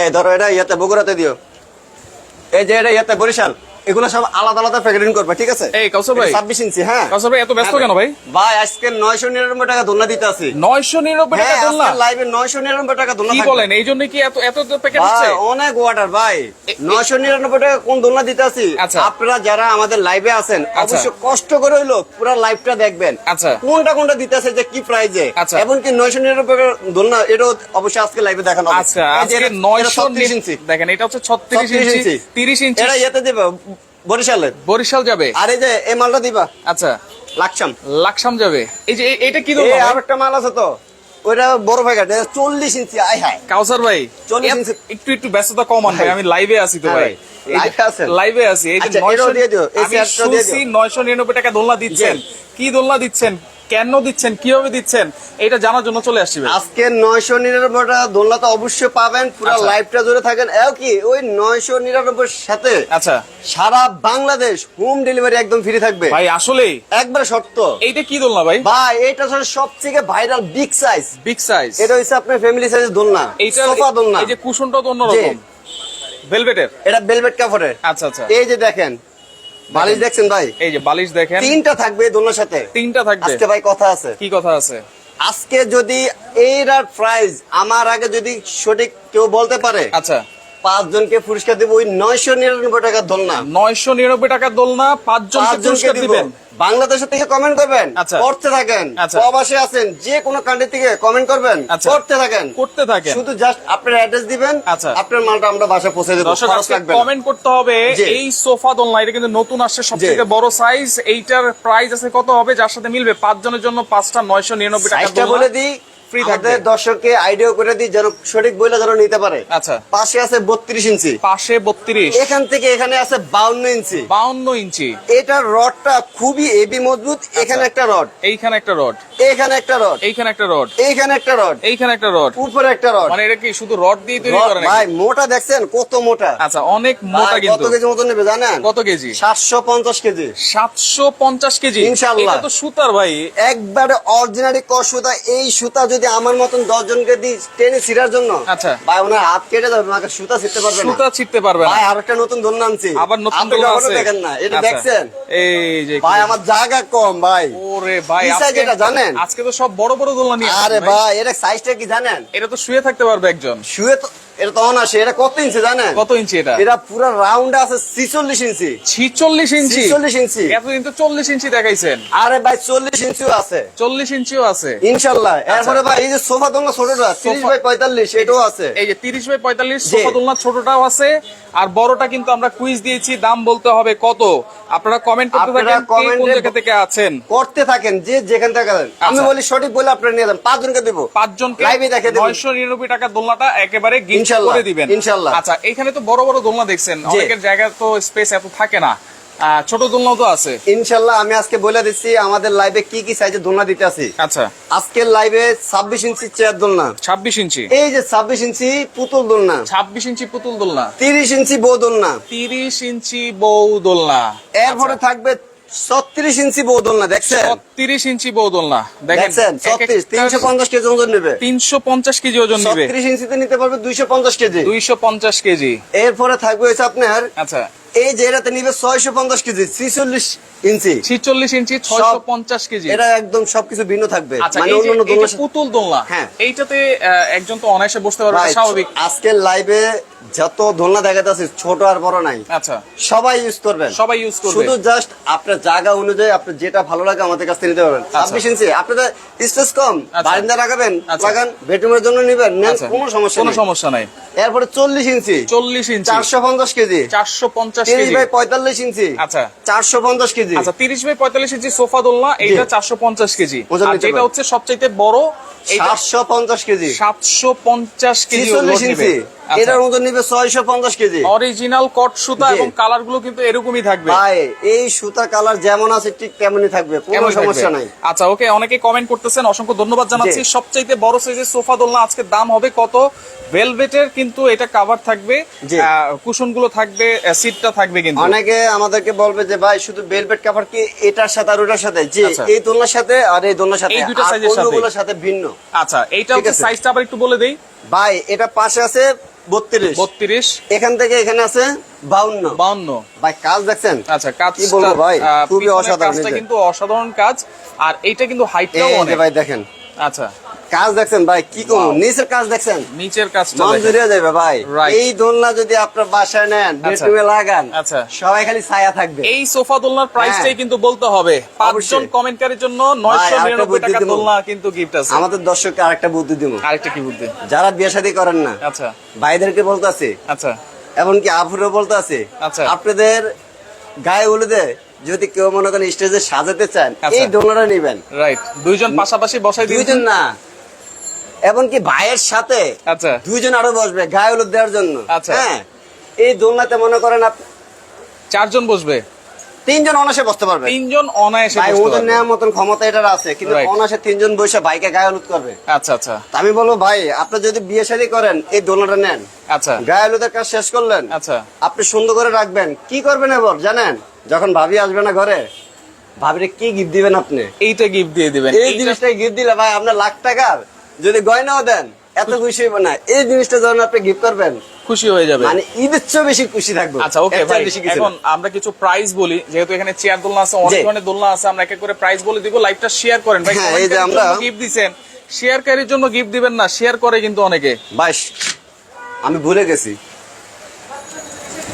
এই ধরো এটা ইয়াতে বগুড়াতে দিও। এই যে এটা ইয়াতে বরিশাল। এগুলো সব আলাদা আলাদা প্যাকেটিং করবে ঠিক আছে এই, কাউসার ভাই। ছাব্বিশ ইঞ্চি হ্যাঁ কাউসার ভাই, এত ব্যস্ত হ্যাঁ কেন ভাই? ভাই আজকে নয়শো নিরানব্বই টাকা দোলনা দিতে আছি নয়শো নিরানব্বই টাকা হ্যাঁ দোলনা আজকে লাইভে নয়শো নিরানব্বই টাকা দোলনা কি বলেন কি এত এত প্যাকেট ভাই অনেক ওয়াটার ভাই নয়শো নিরানব্বই টাকা কোন দোলনা দিতে আছি আচ্ছা। আপনারা যারা আমাদের লাইভে আছেন অবশ্যই কষ্ট করে হইল পুরো লাইভটা দেখবেন আচ্ছা। কোনটা কোনটা দিতে আছে যে কি প্রাইজে আচ্ছা। এমনকি নয়শো নিরানব্বই টাকার দোলনা এটাও অবশ্যই আজকে লাইভে দেখানো। আচ্ছা আজকে এটা- নয়শো ইঞ্চি দেখেন এটা হচ্ছে ছত্রিশ 36 ইঞ্চি ইঞ্চি। তিরিশ ইঞ্চি এটা দিবা বরিশালের? বরিশাল যাবে? আর এই যে এই মালটা দিবা? আচ্ছা। লাকসাম। লাকসাম যাবে। এই যে এটা কি দরকার আর একটা মাল আছে তো। বড় প্যাকেট চল্লিশ ইঞ্চি আই কাউসার ভাই 40 ইঞ্চি। একটু একটু ব্যস্ততা কম ভাই ভাই। আমি লাইভে আছি তো ভাই। ভাই? লাইভে আছি। এই যে আচ্ছা। নয়শো নিরানব্বই টাকা দোলনা দিচ্ছেন। কি দোলনা দিচ্ছেন? কেন দিচ্ছেন কীভাবে দিচ্ছেন এটা জানার জন্য চলে ভাই। আজকে নয়শো নিরানব্বই টাকা দোলনা তো অবশ্যই পাবেন পুরো আচ্ছা। লাইভটা জুড়ে থাকেন। কি ওই নয়শো নিরানব্বই সাথে আচ্ছা। সারা বাংলাদেশ হোম ডেলিভারি একদম ফ্রি থাকবে। ভাই আসলেই? একবার সত্য এইটা কি দোলনা ভাই? ভাই এটা হচ্ছে সবথেকে viral big size big size এটা হচ্ছে আপনার ফ্যামিলি সাইজ দোলনা এইটা সোফা দোলনা। এই যে কুশনটা তো অন্যরকম। ভেলভেটের এটা বেলভেট কাপড়ের। আচ্ছা আচ্ছা। এই যে দেখেন বালিশ দেখছেন ভাই? এই যে বালিশ দেখেন। তিনটা থাকবে দোলনার সাথে। তিনটা থাকবে। আজকে ভাই কথা আছে। কি কথা আছে? আজকে যদি এইটার প্রাইস আমার আগে যদি সঠিক কেউ বলতে পারে আচ্ছা। পাঁচজনকে পুরস্কার দেবো ওই নয়শো নিরানব্বই টাকার দোলনা। নয়শো নিরানব্বই টাকার দোলনা পাঁচজন পুরস্কার দিব। দিবেন। বাংলাদেশের থেকে কমেন্ট করবেন আচ্ছা। করতে থাকেন প্রবাসী আছেন যে কোনো কান্ট্রি থেকে কমেন্ট করবেন আচ্ছা। করতে থাকেন। করতে থাকেন। শুধু জাস্ট আপনার অ্যাড্রেস দিবেন আচ্ছা। আপনার মালটা আমরা বাসায় পৌঁছে দেবো কমেন্ট করতে হবে এই সোফা দোলনা এটা কিন্তু নতুন আসছে সবথেকে বড় সাইজ এইটার প্রাইস আছে কত হবে যার সাথে মিলবে? পাঁচ জনের জন্য পাঁচটা নয়শো নিরানব্বই টাকা বলে দিই ফ্রি থাকবে। দর্শককে আইডিয়া করে দিই যেন সঠিক বইলা যেন নিতে পারে। আচ্ছা। পাশে আছে বত্রিশ ইঞ্চি। পাশে বত্রিশ। এখান থেকে এখানে আছে বাউন্ন ইঞ্চি। বাউন্ন ইঞ্চি। এটার রডটা খুবই হেভি মজবুত। আচ্ছা। এখানে একটা রড। এইখানে একটা রড। এখানে একটা রড। এইখানে একটা রড। এইখানে একটা রড। এইখানে একটা রড। উপরে একটা রড। মানে এটা কি শুধু রড দিয়ে তৈরি করে নাকি? ভাই মোটা দেখছেন? কত মোটা? আচ্ছা অনেক মোটা কিন্তু। কত কেজি মতো নেবে জানেন? কত কেজি? সাতশো পঞ্চাশ কেজি। সাতশো পঞ্চাশ কেজি। ইনশাআল্লাহ। এটা তো সুতার ভাই। একবারে অরিজিনালি ক সুতা এই সুতা যদি আমার মতন দশ জনকে দিই টেনে ছিড়ার জন্য আচ্ছা। ভাই ওনার হাত কেটে যাবে আমাকে সুতা ছিটতে পারবে সুতা ছিটতে পারবে ভাই আর একটা নতুন ধন আনছি। আবার নতুন ধন আছে? দেখেন না। এটা আচ্ছা। দেখছেন? এই যে ভাই আমার জায়গা কম ভাই। ওরে ভাই আজকে এটা জানেন? আজকে তো সব বড় বড় দোলনা নিয়ে আরে ভাই। ভাই এটা সাইজটা কি জানেন? এটা তো শুয়ে থাকতে পারবে একজন। শুয়ে তো এটা তখন আসে এটা কত ইঞ্চি জানেন? কত ইঞ্চি এটা? এটা পুরো রাউন্ড আছে ছিচল্লিশ ইঞ্চি। ছিচল্লিশ ইঞ্চি? ছিচল্লিশ ইঞ্চি। এতদিন তো চল্লিশ ইঞ্চি দেখাইছেন। আরে ভাই চল্লিশ ইঞ্চিও আছে। চল্লিশ ইঞ্চিও আছে। ইনশাল্লাহ। এরপরে ভাই এই যে সোফা দোলনা ছোটটা তিরিশ বাই পঁয়তাল্লিশ এটাও আছে। এই যে তিরিশ বাই পঁয়তাল্লিশ। সোফা দোলনা ছোটটাও আছে। আর বড়টা কিন্তু আমরা কুইজ দিয়েছি দাম বলতে হবে কত? আপনারা কমেন্ট করতে থাকেন কে কোন জায়গা থেকে আছেন? করতে থাকেন যে যেখান থেকে আছেন। আমি আচ্ছা। বলি সঠিক বলে আপনারা নিয়ে যান পাঁচজনকে দেব। পাঁচজনকে লাইভে দেখে নয়শো নিরানব্বই টাকার দোলনাটা একেবারে গিফট করে দিবেন। ইনশাআল্লাহ আচ্ছা এখানে তো বড় বড় দোলনা দেখছেন। অনেকের জায়গা তো স্পেস এত থাকে না। ছোট দোলনাও তো আছে। ইনশাল্লাহ আমি আজকে বলে দিচ্ছি আমাদের লাইভে কি কি সাইজের দোলনা দিতে আছি। আচ্ছা। আজকের লাইভে ছাব্বিশ ইঞ্চি চেয়ার দোলনা। ছাব্বিশ ইঞ্চি? এই যে ছাব্বিশ ইঞ্চি পুতুল দোলনা। ছাব্বিশ ইঞ্চি পুতুল দোলনা। তিরিশ ইঞ্চি বউ দোলনা। তিরিশ ইঞ্চি বউ দোলনা। এরপরে থাকবে ছত্রিশ ইঞ্চি বউ দোলনা দেখছেন? তিরিশ ইঞ্চি বউ দোলনা। দেখছেন? ছত্রিশ তিনশো পঞ্চাশ কেজি ওজন নেবে। তিনশো পঞ্চাশ কেজি ওজন নিবে। ছত্রিশ ইঞ্চিতে নিতে পারবে দুইশো পঞ্চাশ কেজি। দুইশো পঞ্চাশ কেজি। এরপরে থাকবে হচ্ছে আপনার আচ্ছা। এই যে এটাতে নিবে ছয়শো পঞ্চাশ কেজি ছিচল্লিশ ইঞ্চি। ছিচল্লিশ ইঞ্চি ছয়শো পঞ্চাশ কেজি। এটা একদম সবকিছু ভিন্ন থাকবে। আচ্ছা মানে পুতুল দোলনা হ্যাঁ। এইটাতে একজন তো অনায়াসে বসতে পারবে স্বাভাবিক। আজকের লাইভে যত দোলনা দেখাতে আছে ছোট আর বড় নাই। আচ্ছা। সবাই ইউজ করবেন। সবাই ইউজ করবে। শুধু জাস্ট আপনার জায়গা অনুযায়ী আপনার যেটা ভালো লাগে আমাদের কাছ থেকে নিতে পারবেন। ছাব্বিশ ইঞ্চি আপনাদের স্পেস কম। আচ্ছা। বারিন্দা রাখাবেন আচ্ছা। লাগান বেডরুমের জন্য নিবেন আচ্ছা। কোনো সমস্যা কোনো সমস্যা নাই। এরপরে চল্লিশ ইঞ্চি। চল্লিশ ইঞ্চি। চারশো পঞ্চাশ কেজি। চারশো পঞ্চাশ তিরিশ বাই পঁয়তাল্লিশ ইঞ্চি। আচ্ছা। চারশো পঞ্চাশ কেজি। আচ্ছা তিরিশ বাই পঁয়তাল্লিশ ইঞ্চি সোফা দোলনা এইটা চারশো পঞ্চাশ কেজি। যেটা। হচ্ছে সবচাইতে বড় সাতশো পঞ্চাশ কেজি। সাতশো পঞ্চাশ কেজি আচ্ছা। এটার মতো নিবে ছয়শো পঞ্চাশ কেজি। অরিজিনাল কট সুতা এবং কালারগুলো কিন্তু এরকমই থাকবে। ভাই এই সুতা কালার যেমন আছে ঠিক তেমনই থাকবে কোনো সমস্যা নাই। আচ্ছা ওকে অনেকে কমেন্ট করতেছেন অসংখ্য ধন্যবাদ জানাচ্ছি। সবচাইতে বড় সাইজের সোফা দোলনা আজকে দাম হবে কত? ভেলভেটের কিন্তু এটা কাভার থাকবে। কুশনগুলো থাকবে সিটটা থাকবে কিন্তু। অনেকে আমাদেরকে বলবে যে ভাই শুধু বেলভেট কাপড় কি এটার সাথে আর ওটার সাথে? যে আচ্ছা। এই দোলনার সাথে আর এই দোলনার সাথে। এই আর সাইজের সাথে। ভিন্ন? আচ্ছা এইটা হচ্ছে সাইজটা আবার একটু বলে দেই। ভাই এটা পাশে আছে বত্রিশ। বত্রিশ। এখান থেকে এখানে আছে বাউন্ন। বাউন্ন। ভাই কাজ দেখছেন? আচ্ছা কাজ কি বলব ভাই, খুবই অসাধারণ। কিন্তু অসাধারণ কাজ। আর এইটা কিন্তু হাইটটাও অনেক। ভাই দেখেন। আচ্ছা। কাজ দেখছেন ভাই? কি করব? নিচের কাজ দেখছেন? নিচের কাজটা দেখেন। জুড়ে যাবে ভাই। এই দোলনা যদি আপনার বাসায় নেন আচ্ছা। বেডরুমে লাগান আচ্ছা। সবাই খালি ছায়া থাকবে। এই সোফা দোলনার প্রাইসটাই হ্যাঁ। কিন্তু বলতে হবে। পাঁচজন। কমেন্টকারীর জন্য নয়শো আরেকটা নিরানব্বই বুদ্ধি টাকা দোলনা কিন্তু গিফট আছে। আমাদের দর্শককে আরেকটা বুদ্ধি দিব আরেকটা কি বুদ্ধি? যারা বিয়ে শাদী করেন না আচ্ছা। ভাইদেরকে বলতেছে আচ্ছা। এমনকি আফুরও বলতে আছে। আচ্ছা। আপনাদের গায়ে উলুদে যদি কেউ মনে করেন স্টেজে সাজাতে চান আচ্ছা। এই ডোনারটা নেবেন। রাইট দুইজন পাশাপাশি বসাই দুইজন না। এমনকি ভাইয়ের সাথে আচ্ছা। দুইজন আরও বসবে গায়ে হলুদ দেওয়ার জন্য। আচ্ছা। হ্যাঁ এই দোলনাতে মনে করেন আপনি চারজন বসবে? তিনজন অনাসে বসতে পারবে। তিনজন অনায়াসে ভাই পারবে। নেওয়ার মতন ক্ষমতা এটার আছে কিন্তু. অনাসে তিনজন বসে ভাইকে গায়ে হলুদ করবে। আচ্ছা আচ্ছা। আমি বলব ভাই আপনি যদি বিয়ে শাদী করেন এই দোলনাটা নেন। আচ্ছা। গায়ে হলুদের কাজ শেষ করলেন। আচ্ছা। আপনি সুন্দর করে রাখবেন। কি করবেন এবার জানেন? যখন ভাবি আসবে না ঘরে ভাবিরে কি গিফট দিবেন আপনি? এইটা গিফট দিয়ে দিবেন। এই জিনিসটাই গিফট দিলে ভাই আপনার লাখ টাকার যদি গয়নাও দেন এত খুশি হইব না। এই জিনিসটা যখন আপনি গিফট করবেন খুশি হয়ে যাবে। মানে ঈদের চেয়ে বেশি খুশি থাকব। আচ্ছা ওকে ভাই এখন আমরা কিছু প্রাইস বলি যেহেতু এখানে চেয়ার দোলনা আছে অনেক। ধরনের দোলনা আছে আমরা এক এক করে প্রাইস বলে দিব লাইভটা শেয়ার করেন। ভাই হ্যাঁ, এই যে আমরা- গিফট দিবেন শেয়ারকারীর জন্য গিফট দিবেন না শেয়ার করে কিন্তু অনেকে। ভাই আমি ভুলে গেছি।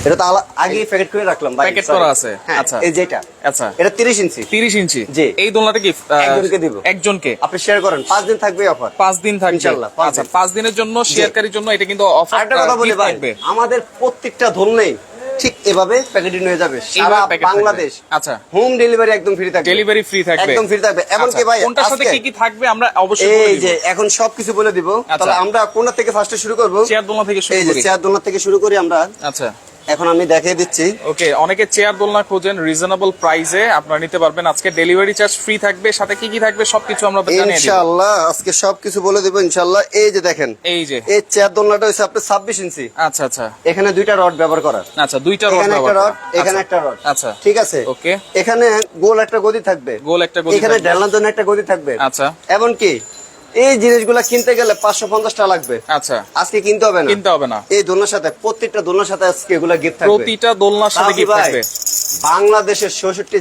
এটা তো আগেই প্যাকেট করে রাখলাম sorry। করা আছে, হ্যাঁ, আচ্ছা। এই যেটা। আচ্ছা। এটা তিরিশ ইঞ্চি। তিরিশ ইঞ্চি। জি। এই দোলনাটা কি একজনকে দিব। একজনকে? আপনি শেয়ার করেন। পাঁচ দিন থাকবে অফার পাঁচ দিন থাকবে। ইনশাআল্লাহ, আচ্ছা দিন। পাঁচ দিনের জন্য শেয়ারকারীর জন্য এটা কিন্তু অফার আরেকটা কথা বলি ভাই আমাদের প্রত্যেকটা ধরনেই ঠিক এভাবে প্যাকেটিং হয়ে যাবে। সারা। বাংলাদেশ আচ্ছা। হোম ডেলিভারি একদম ফ্রি থাকবে। ডেলিভারি ফ্রি থাকবে। একদম ফ্রি থাকবে। এমনকি আচ্ছা, ভাই কোনটার সাথে কি কি থাকবে আমরা অবশ্যই বলে এই দিব। যে এখন সবকিছু বলে দিব। আচ্ছা। তাহলে আমরা কোনটা থেকে ফার্স্টে শুরু করব? চেয়ার দোলনা থেকে শুরু এই যে চেয়ার দোলনা থেকে শুরু করি আমরা। আচ্ছা। এখন আমি দেখিয়ে দিচ্ছি। ওকে অনেকে চেয়ার দোলনা খোঁজেন রিজনেবল প্রাইসে আপনারা নিতে পারবেন। আজকে ডেলিভারি চার্জ ফ্রি থাকবে সাথে কি কি থাকবে সবকিছু আমরা জানিয়ে ইনশাআল্লাহ আজকে সবকিছু বলে দিব ইনশাআল্লাহ। এই যে দেখেন এই যে। এই চেয়ার দোলনাটা হচ্ছে আপনার ছাব্বিশ ইঞ্চি। আচ্ছা আচ্ছা। এখানে দুইটা রড ব্যবহার করা আচ্ছা দুইটা রড এখানে একটা ব্যবহার রড করা। এখানে আচ্ছা, একটা রড আচ্ছা। ঠিক আছে? ওকে। এখানে গোল একটা গদি থাকবে। গোল একটা গদি এখানে থাকবে। জন্য একটা গদি থাকবে। আচ্ছা। এমনকি এই জিনিসগুলা কিনতে গেলে পাঁচশো পঞ্চাশ টাকা লাগবে। আচ্ছা। আজকে কিনতে হবে না। কিনতে হবে না। এই দোলনার সাথে প্রত্যেকটা দোলনার সাথে আজকে এগুলা গিফট থাকবে। প্রতিটা দোলনার সাথে গিফট থাকবে। বাংলাদেশের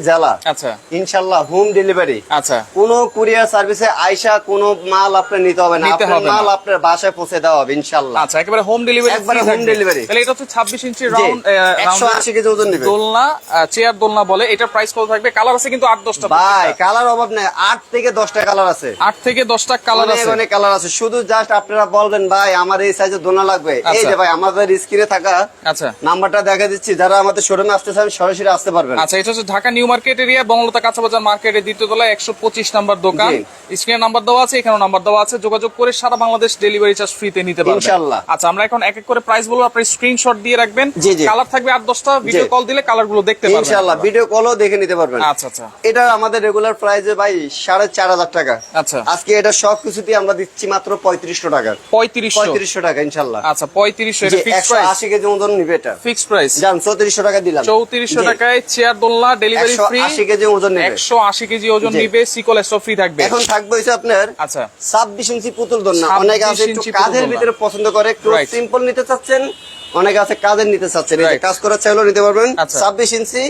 জেলা। আচ্ছা। ইনশাল্লাহ হোম ডেলিভারি। আচ্ছা। কোন কুরিয়ার সার্ভিসে আইসা কোন মাল আপনার নিতে হবে না। আপনার মাল আপনার বাসায় পৌঁছে দেওয়া হবে ইনশাল্লাহ। আচ্ছা একেবারে হোম ডেলিভারি একবারে home delivery। তাহলে এটা হচ্ছে ছাব্বিশ ইঞ্চি জি, রাউন্ড 180 কেজি ওজন নেবে। দোলনা চেয়ার দোলনা বলে এটা প্রাইস কত থাকবে। কালার আছে কিন্তু আট দশটা ভাই কালার অভাব নেই। থেকে দশটা কালার আছে। আট থেকে দশটা কালার আছে। অনেক কালার আছে। শুধু জাস্ট আপনারা বলবেন ভাই আমার এই সাইজের দোলনা লাগবে। এই আচ্ছা। যে ভাই আমাদের স্ক্রিনে থাকা আচ্ছা। নাম্বারটা দেখা দিচ্ছি। যারা আমাদের শোরুমে আসতে চান সরাসরি আসতে পারবেন। আচ্ছা এটা হচ্ছে ঢাকা নিউ মার্কেট এরিয়া বঙ্গলতা কাঁচাবাজার মার্কেটের দ্বিতীয় তলায় একশো পঁচিশ নাম্বার দোকান। স্ক্রিনে নাম্বার দেওয়া আছে এখানে নাম্বার দেওয়া আছে। যোগাযোগ করে সারা বাংলাদেশ ডেলিভারি চার্জ ফ্রিতে নিতে পারবেন। ইনশাআল্লাহ। আচ্ছা আমরা এখন এক এক করে প্রাইস বলব আপনি স্ক্রিনশট দিয়ে রাখবেন। কালার থাকবে আট দশটা ভিডিও কল দিলে কালারগুলো দেখতে পারবেন। ইনশাল্লাহ আপনারা। ভিডিও কলও দেখে নিতে পারবেন। আচ্ছা আচ্ছা। এটা আমাদের রেগুলার প্রাইসে ভাই সাড়ে চার হাজার টাকা। আচ্ছা। আজকে এটা সব কিছুতে আমরা দিচ্ছি মাত্র পঁয়ত্রিশশো টাকা। পঁয়ত্রিশশো। পঁয়ত্রিশশো টাকা ইনশাল্লাহ আচ্ছা পঁয়ত্রিশশো একশো প্রাইস আশি কেজি ওজন নিবে এটা। ফিক্স প্রাইস যান চৌত্রিশশো টাকা দিলাম। চৌত্রিশশো জি। টাকায় চেয়ার দোলনা ডেলিভারি ফ্রি 180 কেজি ওজন নেবে। একশো আশি কেজি ওজন। নিবে সিকল স্টপ ফ্রি থাকবে। এখন থাকবে হইছে আপনার আচ্ছা। ছাব্বিশ ইঞ্চি পুতুল দোলনা। অনেকে আছে একটু দোলনা। ভিতরে পছন্দ করে একটু সিম্পল নিতে চাচ্ছেন অনেকে আছে কাজের নিতে চাচ্ছেন. কাজ করার চাইলেও নিতে পারবেন। আচ্ছা। ছাব্বিশ ইঞ্চি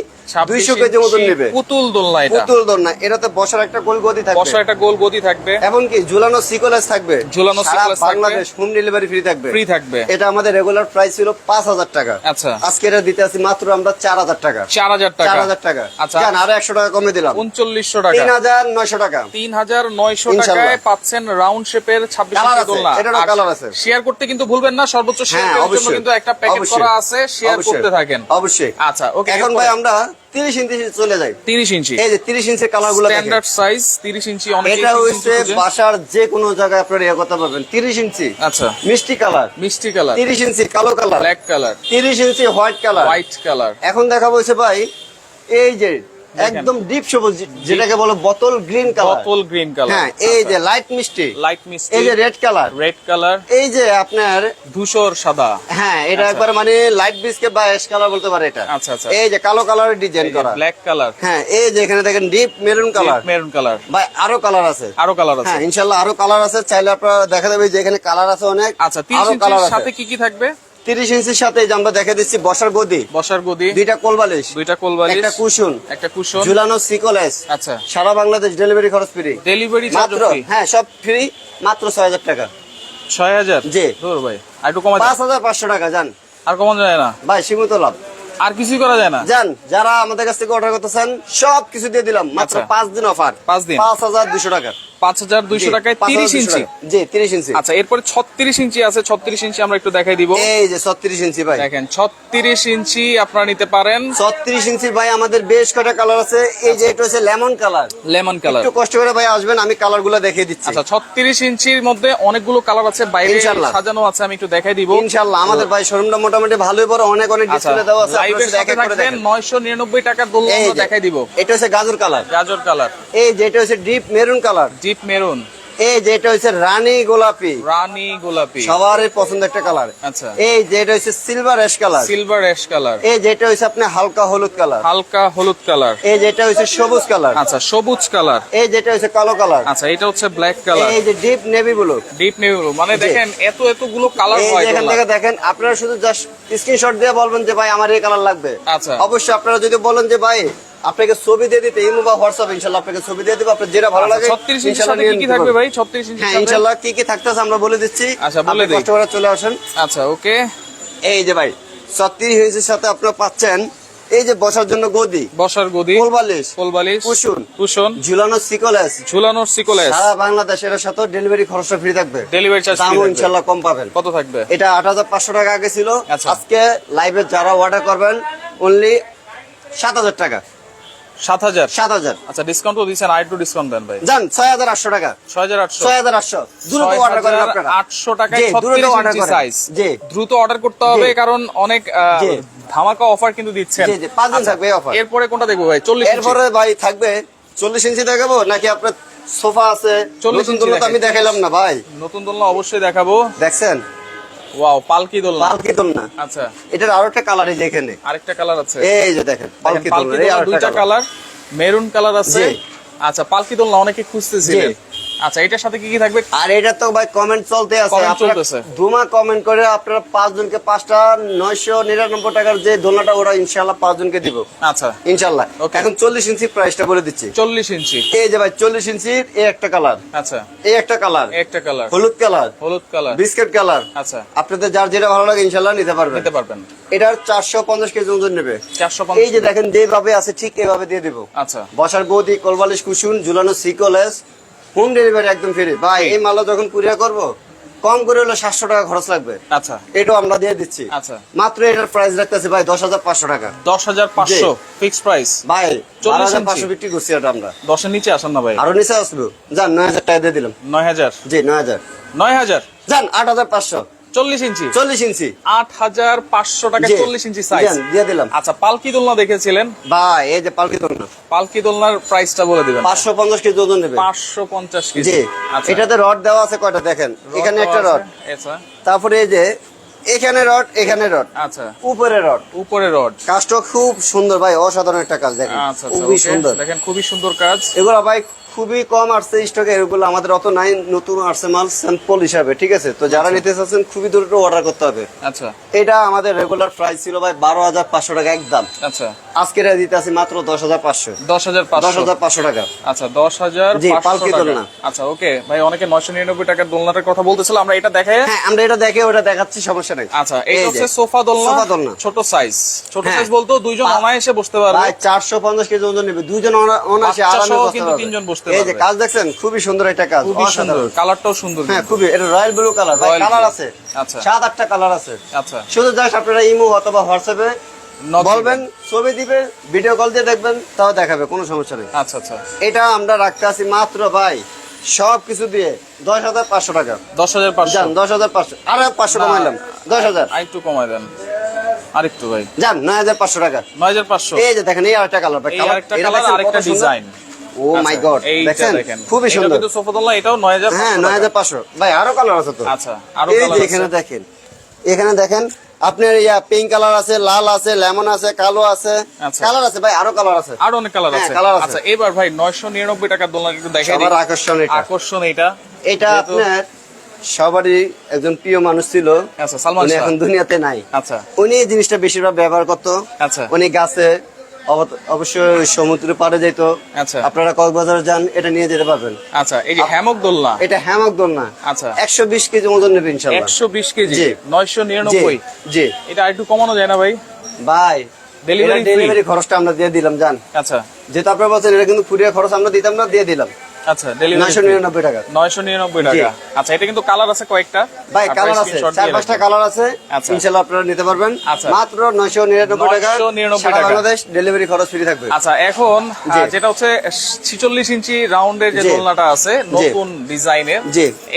দুইশো কেজি ইঞ্চি নেবে। পুতুল দোলনা এটা। পুতুল দোলনা। এটাতে বসার একটা গোল গদি থাকবে। বসার একটা গোল গদি থাকবে। এমনকি ঝুলানো সিকোলেস থাকবে। ঝুলানো সারা বাংলাদেশ হোম ডেলিভারি ফ্রি থাকবে। ফ্রি থাকবে। এটা আমাদের রেগুলার প্রাইস ছিল পাঁচ হাজার টাকা। আচ্ছা। আজকে এটা দিতে আছি মাত্র আমরা চার হাজার টাকা। চার হাজার টাকা। চার হাজার টাকা। আচ্ছা। আরও একশো টাকা কমে দিলাম। উনচল্লিশশো টাকা। তিন হাজার নয়শো টাকা। তিন হাজার নয়শো টাকায় পাচ্ছেন রাউন্ড শেপের ছাব্বিশ দোলনা। এটারও colour আছে। শেয়ার করতে কিন্তু ভুলবেন না সর্বোচ্চ শেয়ার হ্যাঁ, অবশ্যই। কিন্তু একটা প্যাকেট করা আছে শেয়ার করতে থাকেন। অবশ্যই। আচ্ছা ওকে এখন ভাই আমরা তিরিশ ইঞ্চি চলে যাই। তিরিশ ইঞ্চি। এই যে তিরিশ ইঞ্চি কালারগুলো দেখেন। স্ট্যান্ডার্ড সাইজ তিরিশ ইঞ্চি অনেক এটা হচ্ছে বাসার যে কোনো জায়গায় আপনার ইয়া করতে পারবেন। তিরিশ ইঞ্চি। আচ্ছা। মিষ্টি কালার। মিষ্টি কালার। তিরিশ ইঞ্চি কালো কালার। Black colour. তিরিশ inch white colour. White colour. এখন দেখা হচ্ছে ভাই এই যে একদম ডিপ সবুজ যেটাকে বলো বোতল গ্রিন কালার বোতল গ্রিন কালার হ্যাঁ এই যে লাইট মিষ্টি লাইট মিষ্টি এই যে রেড কালার রেড কালার এই যে আপনার ধূসর সাদা। হ্যাঁ এটা একবার মানে লাইট বিস্কেট বা অ্যাশ কালার বলতে পারে এটা। আচ্ছা, আচ্ছা। এই যে কালো কালারের ডিজাইন করা। ব্ল্যাক কালার হ্যাঁ এই যে এখানে দেখেন deep maroon colour maroon colour বা আরও কালার আছে। আরও কালার আছে। হ্যাঁ ইনশাল্লাহ আরও কালার আছে। চাইলে আপনারা দেখা যাবে যে এখানে কালার আছে অনেক। আচ্ছা আরও 30 কালার ইঞ্চির আছে। সাথে কি কি থাকবে? তিরিশ ইঞ্চির সাথে এই যে আমরা দেখে দিচ্ছি বসার গদি। বসার গদি। দুইটা কোলবালিশ দুইটা কোলবালিশ একটা কুশন। একটা কুশন। ঝুলানো সিকোলেস। আচ্ছা। সারা বাংলাদেশ ডেলিভারি খরচ ফ্রি। ডেলিভারি চার্জ মাত্র হ্যাঁ সব ফ্রি মাত্র ছয় হাজার টাকা। ছয় হাজার? জি। ধর ভাই আর একটু কমা পাঁচ হাজার পাঁচশো টাকা যান। আর কমানো যায় না? ভাই সীমিত লাভ। আর কিছুই করা যায় না? যান যারা আমাদের কাছ থেকে অর্ডার করতেছেন সব কিছু দিয়ে দিলাম। মাত্র আচ্ছা। পাঁচ দিন অফার পাঁচ দিন। পাঁচ হাজার দুশো টাকা। পাঁচ হাজার দুইশো টাকায় 5,200 তিরিশ ইঞ্চি। জি তিরিশ ইঞ্চি। আচ্ছা এরপরে ছত্রিশ ইঞ্চি আছে ছত্রিশ ইঞ্চি আমরা একটু দেখাই দিব। এই যে ছত্রিশ ইঞ্চি ভাই। দেখেন ছত্রিশ ইঞ্চি আপনারা নিতে পারেন। ছত্রিশ ইঞ্চি ভাই আমাদের বেশ কটা কালার আছে। এই যে এটা হচ্ছে লেমন কালার। Lemon colour. একটু কষ্ট করে ভাই আসবেন আমি কালারগুলো দেখিয়ে দিচ্ছি। আচ্ছা ছত্রিশ ইঞ্চির মধ্যে অনেকগুলো কালার আছে বাইরে। সাজানো আছে আমি একটু দেখাই দিব। ইনশাল্লাহ আমাদের ভাই শোরুমটা মোটামুটি ভালোই বড় অনেক অনেক আচ্ছা ডিসপ্লে দেওয়া আছে নয়শো নিরানব্বই টাকার দোল দেখাই দিব। এটা হচ্ছে গাজর কালার। গাজর কালার। এই যে এটা হচ্ছে deep maroon colour. Deep maroon. এই যে এটা হচ্ছে রানী গোলাপি। রানী গোলাপি। সবারই পছন্দ একটা কালার। আচ্ছা। এই যে এটা হচ্ছে silver ash colour. Silver ash colour. এই যে এটা হচ্ছে আপনি হালকা হলুদ কালার। হালকা হলুদ কালার। এই যে এটা হচ্ছে সবুজ কালার। আচ্ছা সবুজ কালার। এই যেটা হচ্ছে কালো কালার। আচ্ছা এটা হচ্ছে ব্ল্যাক কালার। এই যে deep navy blue. Deep navy মানে দেখেন এত এতগুলো কালার হয় এখান থেকে দেখেন আপনারা শুধু জাস্ট স্ক্রিনশট দিয়ে বলবেন যে ভাই আমার এই কালার লাগবে। আচ্ছা। অবশ্যই আপনারা যদি বলেন যে ভাই আপনাকে ছবি দিয়ে দিতে ইমো বা হোয়াটসঅ্যাপ ইনশাল্লাহ আপনাকে ছবি দিয়ে দেবো। আপনার যেটা ভালো লাগে ছত্রিশ ইঞ্চির ইনশাল্লাহ সাথে কি কি থাকবে ভাই? ছত্রিশ ইঞ্চির হ্যাঁ সাথে ইনশাল্লাহ কি কি থাকতেছে আমরা বলে দিচ্ছি। আচ্ছা, বলে দিই। কষ্ট করে চলে আসেন। আচ্ছা ওকে। এই যে ভাই ছত্রিশ ইঞ্চির সাথে আপনারা পাচ্ছেন এই যে বসার জন্য গদি বসার গদি কোলবালিশ কোলবালিশ কুশন। কুশন ঝুলানো সিকলেস ঝুলানোর সিকোলেস সারা বাংলাদেশের সাথে ডেলিভারি খরচটা ফ্রি থাকবে। ডেলিভারি চার্জ দামও ইনশাল্লাহ কম পাবেন। কত থাকবে? এটা আট হাজার পাঁচশো টাকা আগে ছিল। আচ্ছা। আজকে লাইভে যারা অর্ডার করবেন অনলি সাত হাজার টাকা। সাত হাজার? সাত হাজার। আচ্ছা ডিসকাউন্ট তো দিচ্ছেন আর একটু ডিসকাউন্ট দেন ভাই। যান ছয় হাজার আটশো টাকা। ছয় হাজার আটশো? ছয় হাজার আটশো। দ্রুত অর্ডার করেন আপনারা। আটশো টাকায় দ্রুত ছত্রিশ ইঞ্চি। সাইজ জি। দ্রুত অর্ডার করতে হবে কারণ অনেক ধামাকা অফার কিন্তু দিচ্ছেন। জি, জি, পাঁচ দিন আচ্ছা, থাকবে offer। এরপরে কোনটা দেখব ভাই? চল্লিশ এরপরে ভাই থাকবে চল্লিশ ইঞ্চি দেখাবো নাকি আপনার সোফা আছে? 40 নতুন ইঞ্চি আমি দেখাই। দেখাইলাম না ভাই। নতুন দোলনা অবশ্যই দেখাবো। দেখছেন? ওয়াও পালকি দোলনা। পালকি দোলনা। আচ্ছা। এটার আরও একটা কালার এই এখানে। আরেকটা কালার আছে। এই যে দেখেন পালকি দোলনা এই দুইটা কালার মেরুন কালার আছে। আচ্ছা পালকি দোলনা অনেকে খুঁজতেছিলেন। আচ্ছা এটার সাথে কি কি থাকবে? আর এটা তো ভাই কমেন্ট চলতে আছে। Comment চলতেছে। ধুমা কমেন্ট করে আপনারা পাঁচ জনকে পাঁচটা নয়শো নিরানব্বই টাকার যে দোলনাটা ওরা ইনশাল্লাহ পাঁচ জনকে দিব। আচ্ছা। ইনশাল্লাহ এখন চল্লিশ ইঞ্চি প্রাইসটা বলে দিচ্ছি। চল্লিশ ইঞ্চি। এই যে ভাই চল্লিশ ইঞ্চির এই একটা কালার আচ্ছা। এই একটা কালার একটা কালার হলুদ কালার হলুদ কালার বিস্কিট কালার আচ্ছা। আপনাদের যার যেটা ভালো লাগে ইনশাল্লাহ নিতে পারবেন। নিতে পারবেন। এটার চারশো পঞ্চাশ কেজি ওজন নেবে। চারশো এই যে দেখেন যেভাবে আছে ঠিক এভাবে দিয়ে দিব। আচ্ছা। বসার গদি কলবালিশ কুসুন ঝুলানো সিকলেস হোম ডেলিভারি একদম ফ্রি ভাই। এই মালটা যখন কুরিয়ার করব কম করে হলে সাতশো টাকা খরচ লাগবে। আচ্ছা। এটাও আমরা দিয়ে দিচ্ছি। আচ্ছা। মাত্র এটার প্রাইস রাখতেছি ভাই দশ হাজার পাঁচশো টাকা। দশ হাজার পাঁচশো ফিক্স প্রাইস ভাই চল্লিশ হাজার পাঁচশো বিক্রি করছি এটা আমরা। দশের নিচে আসেন না ভাই। আরও নিচে আসব। যান নয় হাজার টাকা দিয়ে দিলাম। নয় হাজার। জি নয় হাজার। নয় হাজার। যান আট হাজার পাঁচশো। চল্লিশ ইঞ্চি। চল্লিশ ইঞ্চি। আট হাজার পাঁচশো টাকা চল্লিশ ইঞ্চি সাইজ দিয়ে দিলাম। আচ্ছা পালকি দোলনা দেখেছিলেন? ভাই এই যে পালকি তোর না পালকি দোলনার প্রাইসটা বলে দিবেন। পাঁচশো পঞ্চাশ কেজি ওজন নেবে। পাঁচশো পঞ্চাশ কেজি। আচ্ছা। এটাতে রড দেওয়া আছে কয়টা দেখেন? এখানে একটা রড তারপরে এই যে এখানে রড এখানে রড আচ্ছা। উপরে রড উপরে রড কাজটা খুব সুন্দর ভাই। অসাধারণ একটা কাজ দেখেন। আচ্ছা আচ্ছা খুবই সুন্দর। দেখেন খুবই সুন্দর কাজ। এগুলো ভাই খুবই কম আসছে স্টকে এগুলো আমাদের অত নাই নতুন আসছে মাল স্যাম্পল হিসাবে ঠিক আছে? তো যারা নিতে চাচ্ছেন খুবই দ্রুত অর্ডার করতে হবে। আচ্ছা। এটা আমাদের রেগুলার প্রাইস ছিল ভাই বারো হাজার পাঁচশো টাকা একদম। আচ্ছা। আজকে এটা দিতে আছি মাত্র দশ হাজার পাঁচশো। দশ হাজার দশ হাজার পাঁচশো টাকা। আচ্ছা দশ হাজার জি, পালকি। দোলনা। আচ্ছা ওকে। ভাই অনেকে নয়শো নিরানব্বই টাকার দোলনাটার কথা বলতেছিল আমরা এটা দেখে হ্যাঁ আমরা এটা দেখে ওটা দেখাচ্ছি সমস্যা নেই। আচ্ছা এই হচ্ছে সোফা দোলনা সোফা দোলনা। ছোট সাইজ ছোট হ্যাঁ। সাইজ বলতো দুইজন অনায়াসে বসতে পারবে। ভাই চারশো পঞ্চাশ কেজি ওজন নেবে দুইজন অনা- অনায়াসে আরামে বসতে কিন্তু পারবে। তিনজন বসতে এই যে কাজ দেখছেন? খুবই সুন্দর একটা কাজ। খুবই সুন্দর। কালারটাও সুন্দর হ্যাঁ খুবই। এটা রয়্যাল ব্লু কালার। ভাই কালার আছে। আচ্ছা। সাত আটটা কালার আছে। আচ্ছা। শুধু জাস্ট আপনারা ইমো অথবা হোয়াটসঅ্যাপে বলবেন ছবি দিবে ভিডিও কল দিয়ে দেখবেন তাও দেখাবে কোনো সমস্যা নেই। আচ্ছা আচ্ছা। এটা আমরা রাখতে আছি মাত্র ভাই সব কিছু দিয়ে দশ হাজার পাঁচশো টাকা। দশ হাজার পাঁচশো। যান দশ হাজার পাঁচশো। আরও পাঁচশো কমাইলাম দশ হাজার। একটু কমাই দেন। আরেকটু ভাই। যান নয় হাজার পাঁচশো টাকা। নয় হাজার পাঁচশো। এই যে দেখেন এই আরেকটা কালার এই আরেকটা কালার আরেকটা ডিজাইন। ও মাই গড দেখছেন? খুবই সুন্দর। কিন্তু এটাও নয় হাজার হ্যাঁ নয় হাজার পাঁচশো। ভাই আরও কালার আছে তো। আচ্ছা আরও কালার যে এখানে দেখেন এখানে দেখেন আপনার ইয়া পিঙ্ক কালার আছে লাল আছে লেমন আছে কালো আছে। আচ্ছা। কালার আছে ভাই আরও কালার আছে। আরও অনেক কালার হ্যাঁ, আছে। আচ্ছা এবার ভাই নয়শো নিরানব্বই টাকার দোলনা একটু দেখাই সবার। আকর্ষণ এটা। আকর্ষণ এটা। এটা আপনার সবারই একজন প্রিয় মানুষ ছিল। আচ্ছা সালমান এখন দুনিয়াতে নাই। আচ্ছা। উনি এই জিনিসটা বেশিরভাগ ব্যবহার করতো। আচ্ছা। উনি গাছে অবশ্যই সমুদ্রে পাড়ে যেত। আচ্ছা। আপনারা কক্সবাজার যান এটা নিয়ে যেতে পারবেন। আচ্ছা এই যে হ্যামক দোলনা। এটা হ্যামক দোলনা। আচ্ছা। একশো বিশ কেজি ওজন নেবে ইনশাল্লাহ। একশো বিশ কেজি। নয়শো জি নিরানব্বই? জি এটা একটু কমানো যায় না ভাই? ভাই ডেলিভারি ডেলিভারি খরচটা আমরা দিয়ে দিলাম জান আচ্ছা। যেহেতু আপনার বলছেন এটা কিন্তু কুরিয়ার খরচ আমরা দিতাম না দিয়ে দিলাম। আচ্ছা ডেলিভারি নয়শো নিরানব্বই টাকা। নয়শো নিরানব্বই জি। টাকা। আচ্ছা এটা কিন্তু কালার আছে কয়েকটা। ভাই কালার আছে। চার পাঁচটা কালার আছে। আচ্ছা। আপনারা নিতে পারবেন। আচ্ছা। মাত্র নয়শো নিরানব্বই টাকা। 999 টাকা। বাংলাদেশ ডেলিভারি খরচ ফ্রি থাকবে। আচ্ছা এখন যেটা হচ্ছে ছিচল্লিশ ইঞ্চি রাউন্ডের যে। দোলনাটা আছে নতুন ডিজাইনের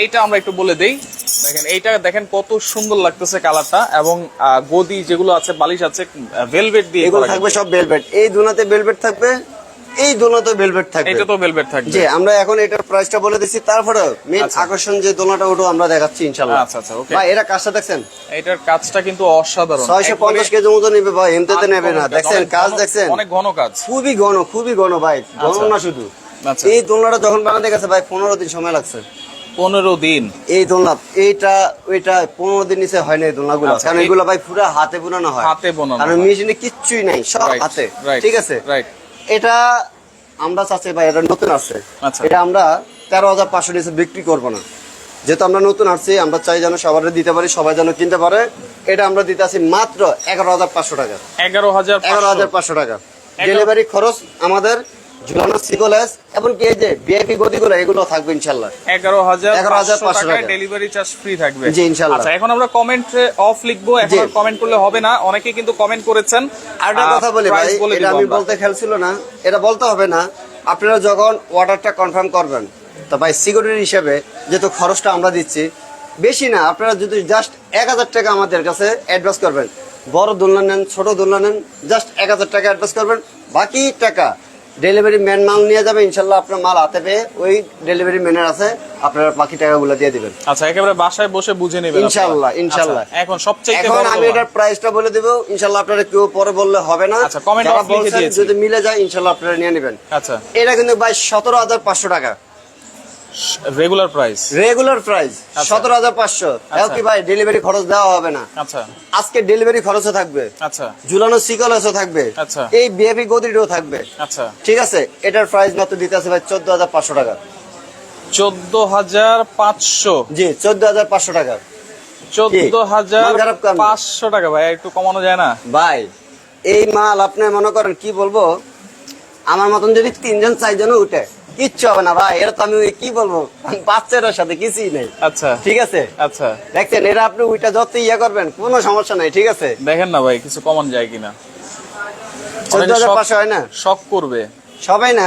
এইটা আমরা একটু বলে দেই। দেখেন এইটা দেখেন কত সুন্দর লাগতেছে কালারটা এবং গদি যেগুলো আছে বালিশ আছে ভেলভেট দিয়ে এগুলো থাকবে সব বেলভেট এই দোনাতে বেলভেট থাকবে এই দোনাতে বেলভেট থাকবে। এটা তো ভেলভেট থাকবে। যে আমরা এখন এটার প্রাইসটা বলে দিচ্ছি তারপরে মেন আচ্ছা। আকর্ষণ যে দোনাটা ওটা আমরা দেখাচ্ছি ইনশাল্লাহ আচ্ছা, আচ্ছা, okay. ভাই এরা কাজটা দেখছেন? এটার কাজটা কিন্তু অসাধারণ। ছয়শো পঞ্চাশ একবারে কেজি মতো নেবে ভাই এমনিতে নেবে না। দেখছেন ঘন- কাজ দেখছেন? অনেক ঘন কাজ। খুবই ঘন খুবই ঘন ভাই ঘন আচ্ছা। না শুধু। আচ্ছা। এই দোলনাটা যখন বানাতে গেছে ভাই পনেরো দিন সময় লাগছে। পনেরো দিন। এই দোলনা এইটা ওইটা পনেরো দিন নিচে হয় না এই দোলনাগুলো। কারণ এগুলো ভাই পুরো হাতে বোনানো হয়। হাতে বোনানো কারণ। মেশিনে কিচ্ছুই নাই সব হাতে। ঠিক আছে? right. এটা আমরা চাচ্ছি ভাই এটা নতুন আছে আচ্ছা। এটা আমরা তেরো হাজার পাঁচশো নিচে বিক্রি করব না। যেহেতু আমরা নতুন আসছি আমরা চাই যেন সবার দিতে পারি সবাই যেন কিনতে পারে। এটা আমরা দিতে আছি মাত্র এগারো হাজার পাঁচশো টাকা। এগারো হাজার এগারো হাজার পাঁচশো টাকা। ডেলিভারি খরচ আমাদের ঝুলানো সিকোলেস এবং কি এই যে বিআইপি গদিগুলো এগুলো থাকবে ইনশাল্লাহ। এগারো 11,500 টাকা। ডেলিভারি চার্জ ফ্রি থাকবে। জি, ইনশাল্লাহ। আচ্ছা এখন আমরা কমেন্ট অফ লিখব এখন কমেন্ট করলে হবে না। অনেকে কিন্তু কমেন্ট করেছেন। আর একটা কথা বলি ভাই এটা আমি বলতে খেয়াল না এটা বলতে হবে না। আপনারা যখন অর্ডারটা কনফার্ম করবেন তো ভাই সিকিউরিটি হিসেবে যেহেতু খরচটা আমরা দিচ্ছি বেশি না আপনারা যদি জাস্ট এক হাজার টাকা আমাদের কাছে অ্যাডভান্স করবেন বড় দোলনা নেন ছোট দোলনা নেন জাস্ট এক হাজার টাকা অ্যাডভান্স করবেন বাকি টাকা ডেলিভারি ম্যান মাল নিয়ে যাবে ইনশাল্লাহ আপনার মাল হাতে পেয়ে ওই ডেলিভারি ম্যানের আছে আপনারা বাকি টাকাগুলো দিয়ে দিবেন আচ্ছা একেবারে বাসায় বসে বুঝে নেবেন ইনশাল্লাহ। ইনশাল্লাহ। আচ্ছা, এখন সবচেয়ে এখন আমি এটার প্রাইসটা বলে দেব ইনশাল্লাহ আপনারা কেউ পরে বললে হবে না আচ্ছা, কমেন্ট দিয়েছি। যদি মিলে যায় ইনশাল্লাহ আপনারা নিয়ে নেবেন আচ্ছা এটা কিন্তু ভাই সতেরো হাজার পাঁচশো টাকা রেগুলার প্রাইস রেগুলার প্রাইস সতেরো হাজার পাঁচশো। কি ভাই ডেলিভারি খরচ দেওয়া হবে না। আচ্ছা। আজকে ডেলিভারি খরচও থাকবে। আচ্ছা। ঝুলানো সিকলসও থাকবে। আচ্ছা। এই বিএপি গদিটাও থাকবে। আচ্ছা। ঠিক আছে? এটার প্রাইস মাত্র দিতে আছে ভাই চোদ্দ হাজার পাঁচশো টাকা। চোদ্দ হাজার পাঁচশো। জি চোদ্দ হাজার পাঁচশো টাকা। চোদ্দ হাজার? পাঁচশো টাকা ভাই একটু কমানো যায় না? ভাই এই মাল আপনি মনে করেন কি বলব? আমার মতন যদি তিনজন চারজনও উঠে কিচ্ছু হবে না ভাই এটা তো আমি কি বলব? বাচ্চাটার সাথে কিছুই নেই। আচ্ছা। ঠিক আছে? আচ্ছা। দেখছেন এটা আপনি ওইটা যত ইয়ে করবেন কোনো সমস্যা নাই ঠিক আছে? দেখেন না ভাই কিছু কমান যায় কিনা। চোদ্দ হাজার পাঁচশো হয় না? শখ করবে। সবাই না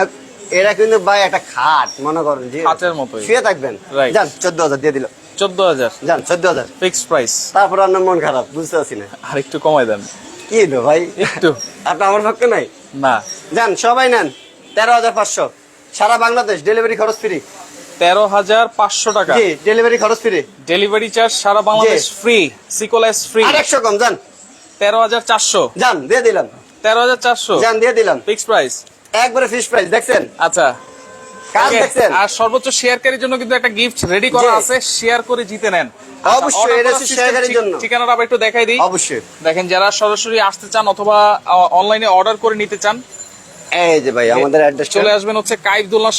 এরা কিন্তু ভাই একটা খাট মনে করেন যে খাটের মতোই। শুয়ে থাকবেন. যান চোদ্দ হাজার দিয়ে দিল। চোদ্দ হাজার? যান চোদ্দ হাজার। ফিক্সড প্রাইস তারপর আপনার মন খারাপ বুঝতে পারছি না। আর একটু কমাই দেন। কি ভাই? একটু। আপনি আমার পক্ষে নাই? না। যান সবাই নেন। তেরো হাজার পাঁচশো। সারা বাংলাদেশ ডেলিভারি খরচ ফ্রি তেরো হাজার পাঁচশো টাকা। ডেলিভারি খরচ ফ্রি ডেলিভারি চার্জ সারা বাংলাদেশ ফ্রি সিকোলাস ফ্রি একশো কম যান। তেরো হাজার চারশো। যান দিয়ে দিলাম। তেরো হাজার চারশো। যান দিয়ে দিলাম। ফিক্সড প্রাইস একবারে ফিক্স প্রাইস দেখছেন? আচ্ছা। আর সর্বোচ্চ শেয়ারকারীর জন্য কিন্তু একটা গিফট রেডি করা আছে শেয়ার করে জিতে নেন। আচ্ছা, অবশ্যই। ঠিকানাটা একটু দেখাই দিই। অবশ্যই। দেখেন যারা সরাসরি আসতে চান অথবা অনলাইনে অর্ডার করে নিতে চান এই যে ভাই আমাদের অ্যাড্রেস চলে আসবেন হচ্ছে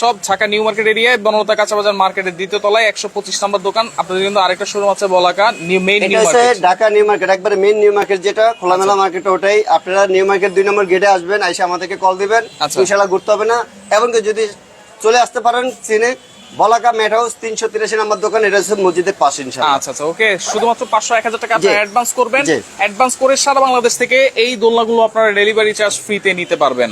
শপ ঢাকা নিউ মার্কেট এরিয়ায় বনলতা কাঁচা বাজার মার্কেটের দ্বিতীয় তলায় একশো পঁচিশ নম্বর দোকান। আপনাদের কিন্তু আরেকটা শোরুম আছে Balaka new main new market Dhaka new market একবারে মেইন নিউ মার্কেট যেটা খোলামেলা মার্কেট ওটাই। আপনারা নিউ মার্কেট দুই নম্বর গেটে আসবেন আইসা আমাদেরকে কল দিবেন। আচ্ছা। ঘুরতে হবে না। এমনকি যদি চলে আসতে পারেন চিনে বলাকা মেট হাউস তিনশো তিরাশি নম্বর দোকান এটা হচ্ছে মসজিদের পাশে আচ্ছা আচ্ছা ওকে শুধুমাত্র পাঁচশো এক হাজার টাকা আপনারা অ্যাডভান্স করবেন। অ্যাডভান্স করে সারা বাংলাদেশ থেকে এই দোলনাগুলো আপনারা ডেলিভারি চার্জ ফ্রিতে নিতে পারবেন।